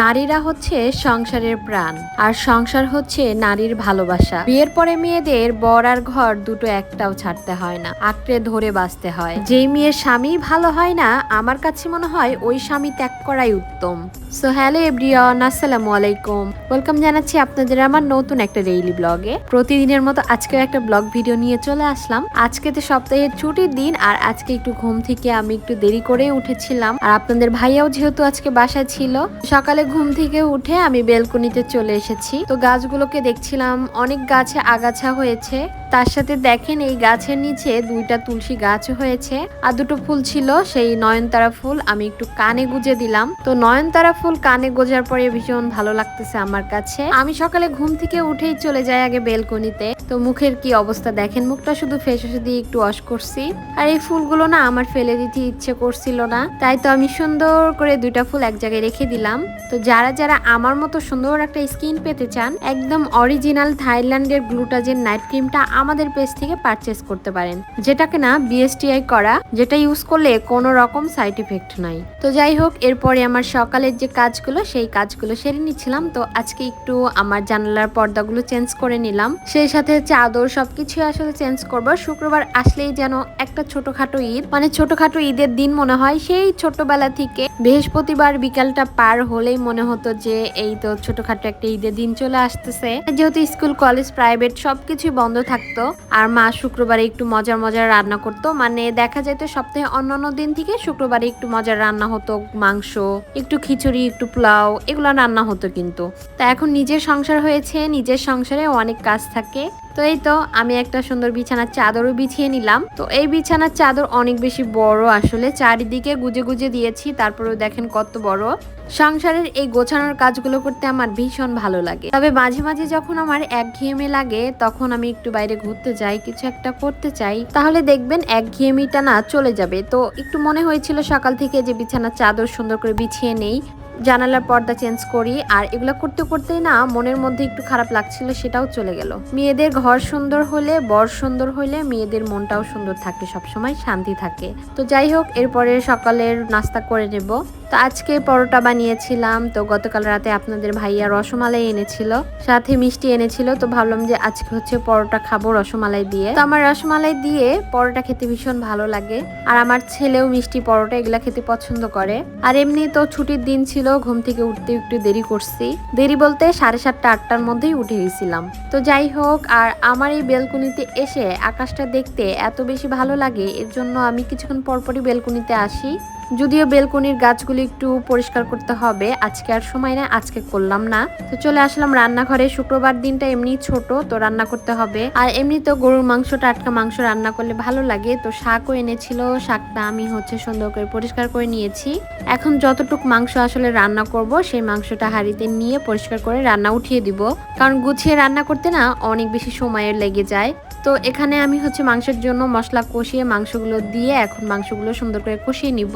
নারীরা হচ্ছে সংসারের প্রাণ, আর সংসার হচ্ছে নারীর ভালোবাসা। বিয়ের পরে মেয়েদের বর আর ঘর দুটো একটাও ছাড়তে হয় না, আঁকড়ে ধরে বাঁচতে হয়। যেই মেয়ের স্বামী ভালো হয় না, আমার কাছে মনে হয় ওই স্বামী ত্যাগ করাই উত্তম। সো হ্যালো এভরিওয়ান আসসালামু আলাইকুম। ওয়েলকাম জানাচ্ছি আপনাদের আমার নতুন একটা ডেইলি ব্লগে প্রতিদিনের মতো আজকেও একটা ব্লগ ভিডিও নিয়ে চলে আসলাম। আজকে তো সপ্তাহের ছুটির দিন, আর আজকে একটু ঘুম থেকে আমি একটু দেরি করে উঠেছিলাম। আর আপনাদের ভাইয়াও যেহেতু আজকে বাসায় ছিল, সকালে ঘুম থেকে উঠে আমি বেলকনিতে চলে এসেছি। তো গাছগুলোকে দেখছিলাম, অনেক গাছে আগাছা হয়েছে। তার সাথে দেখেন এই গাছের নিচে দুইটা তুলসী গাছ হয়েছে। আর দুটো ফুল ছিল, সেই নয়নতারা ফুল আমি একটু কানে গুজে দিলাম। তো নয়নতারা ফুল কানে গোজার পরে ভীষণ ভালো লাগতেছে আমার কাছে। আমি সকালে ঘুম থেকে উঠেই চলে যাই আগে বেলকনিতে। তো মুখের কি অবস্থা দেখেন, মুখটা শুধু ফেস দিয়ে একটু ওয়াশ করছি। আর এই ফুলগুলো না আমার ফেলে দিতে ইচ্ছে করছিল না। তাই তো আমি সুন্দর করে দুইটা ফুল এক জায়গায় রেখে দিলাম। তো যারা যারা আমার মতো সুন্দর একটা স্কিন পেতে চান, একদম অরিজিনাল থাইল্যান্ডের গ্লুটাজেন নাইট ক্রিমটা আমাদের পেজ থেকে পারচেস করতে পারেন। যেটাকে না বিএসটিআই করা, যেটা ইউজ করলে কোনো রকম সাইড ইফেক্ট নাই। তো যাই হোক, এরপরে আমার সকালের যে কাজগুলো, সেই কাজগুলো সেরে নিচ্ছিলাম। তো আজকে একটু আমার জানালার পর্দাগুলো চেঞ্জ করে নিলাম। সেই সাথে চাদর সব সবকিছু আসলে চেঞ্জ করব। শুক্রবার আসলেই যেন একটা ছোটখাটো ঈদ মানে ছোটখাটো ঈদের দিন মনে হয়, সেই ছোটবেলা থেকে বৃহস্পতিবার বিকালটা পার হলেই মনে হতো যে এই তো ছোটখাটো একটা ঈদের দিন চলে আসতেছে। যেহেতু স্কুল, কলেজ, প্রাইভেট সবকিছুই বন্ধ থাকতো, আর মা শুক্রবারে একটু মজার মজার রান্না করতো মানে দেখা যেত সপ্তাহে অন্যান্য দিন থেকে শুক্রবারে একটু মজার রান্না হতো, মাংস, একটু খিচুড়ি, একটু পোলাও, এগুলো রান্না হতো কিন্তু। তা এখন নিজের সংসার হয়েছে, নিজের সংসারে অনেক কাজ থাকে। তো এই তো, আমি একটা সুন্দর বিছানার চাদরও বিছিয়ে নিলাম। তো এই বিছানার চাদর অনেক বেশি বড় আসলে, চারিদিকে গুজে গুজে দিয়েছি, তারপরেও দেখেন কত বড়। সংসারের এই গোছানোর কাজগুলো করতে আমার ভীষণ ভালো লাগে। তবে মাঝে মাঝে যখন আমার একঘেয়েমি লাগে, তখন আমি একটু বাইরে ঘুরতে যাই, কিছু একটা করতে চাই, তাহলে দেখবেন একঘেয়েমিটা না চলে যাবে। তো একটু মনে হয়েছিল সকাল থেকে যে বিছানার চাদর সুন্দর করে বিছিয়ে নেই জানালার পর্দা চেঞ্জ করি আর এগুলো করতে করতেই না মনের মধ্যে একটু খারাপ লাগছিল, সেটাও চলে গেল। মেয়েদের ঘর সুন্দর হলে, বর সুন্দর হলে মেয়েদের মনটাও সুন্দর থাকে, সবসময় শান্তি থাকে। তো যাই হোক, এরপরে সকালের নাস্তা করে নেব। তো আজকে পরোটা বানিয়েছিলাম। তো গতকাল রাতে আপনাদের ভাইয়া রসমালাই এনেছিল, সাথে মিষ্টি এনেছিল। তো ভাবলাম যে আজকে হচ্ছে পরোটা খাব রসমালাই দিয়ে। তো আমার রসমালাই দিয়ে পরোটা খেতে ভীষণ ভালো লাগে। আর আমার ছেলেও মিষ্টি পরোটা এগুলা খেতে পছন্দ করে। আর এমনি তো ছুটির দিন ছিল, ঘুম থেকে উঠতে একটু দেরি করছি। দেরি বলতে সাড়ে সাতটা, আটটার মধ্যেই উঠে গেছিলাম। তো যাই হোক, আর আমার এই বেলকুনিতে এসে আকাশটা দেখতে এত বেশি ভালো লাগে, এর জন্য আমি কিছুক্ষণ পরপরই বেলকুনিতে আসি। যদিও বেলকনির গাছগুলি একটু পরিষ্কার করতে হবে, আজকে আর সময় না আজকে করলাম না। তো চলে আসলাম রান্নাঘরে, শুক্রবার দিনটা এমনি ছোট, তো রান্না করতে হবে। আর এমনি তো গরুর মাংস, টাটকা মাংস রান্না করলে ভালো লাগে, তো শাকও এনেছিল, শাকটা আমি হচ্ছে সুন্দর করে পরিষ্কার করে নিয়েছি। এখন যতটুক মাংস আসলে রান্না করব, সেই মাংসটা হাঁড়িতে নিয়ে পরিষ্কার করে রান্না উঠিয়ে দিব। কারণ গুছিয়ে রান্না করতে না অনেক বেশি সময়ের লেগে যায়। তো এখানে আমি হচ্ছে মাংসের জন্য মশলা কষিয়ে মাংসগুলো দিয়ে এখন মাংসগুলো সুন্দর করে কষিয়ে নিব।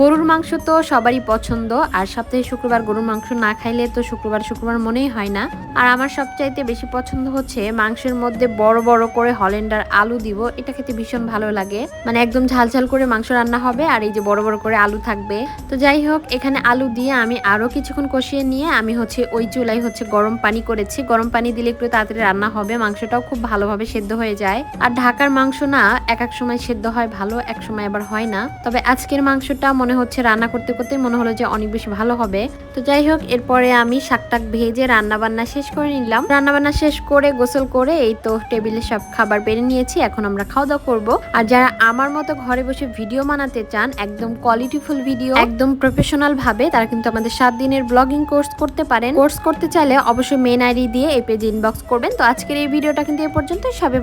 গরুর মাংস তো সবারই পছন্দ, আর সপ্তাহে শুক্রবার গরুর মাংস না খাইলে তো শুক্রবার শুক্রবার মনেই হয় না। আর আমার সবচাইতে বেশি পছন্দ হচ্ছে মাংসের মধ্যে বড় বড় করে হলেন্ডার আলু দিব, এটা খেতে ভীষণ ভালো লাগে। মানে একদম ঝাল ঝাল করে মাংস রান্না হবে, আর এই যে বড় বড় করে আলু থাকবে। তো যাই হোক, এখানে আলু দিয়ে আমি আরও কিছুক্ষণ কষিয়ে নিয়ে আমি হচ্ছে ওই চুলাই হচ্ছে গরম পানি করেছি। গরম পানি দিলে একটু তাড়াতাড়ি রান্না হবে, মাংসটাও খুব ভালোভাবে সেদ্ধ হয়ে যায়। আর ঢাকার মাংস না এক এক সময় সেদ্ধ হয় ভালো, এক সময় আবার হয় না। তবে আজকের মাংসটা মনে হচ্ছে রান্না করতে করতে মনে হলো যে অনেক বেশি ভালো হবে। তো যাই হোক, এরপরে আমি শাকটাক ভেজে রান্না বান্না শেষ করে নিলাম। রান্না বান্না শেষ করে, গোসল করে এই তো টেবিলে সব খাবার বেড়ে নিয়েছি, এখন আমরা খাওয়া দাওয়া করব। আর যারা আমার মতো ঘরে বসে ভিডিও বানাতে চান, একদম কোয়ালিটিফুল ভিডিও একদম প্রফেশনাল ভাবে, তারা কিন্তু আমাদের সাত দিনের ব্লগিং কোর্স করতে পারেন। কোর্স করতে চাইলে অবশ্যই মেন আইডি দিয়ে এই পেজ ইনবক্স করবেন। তো আজকের এই ভিডিওটা কিন্তু এ পর্যন্ত সবাই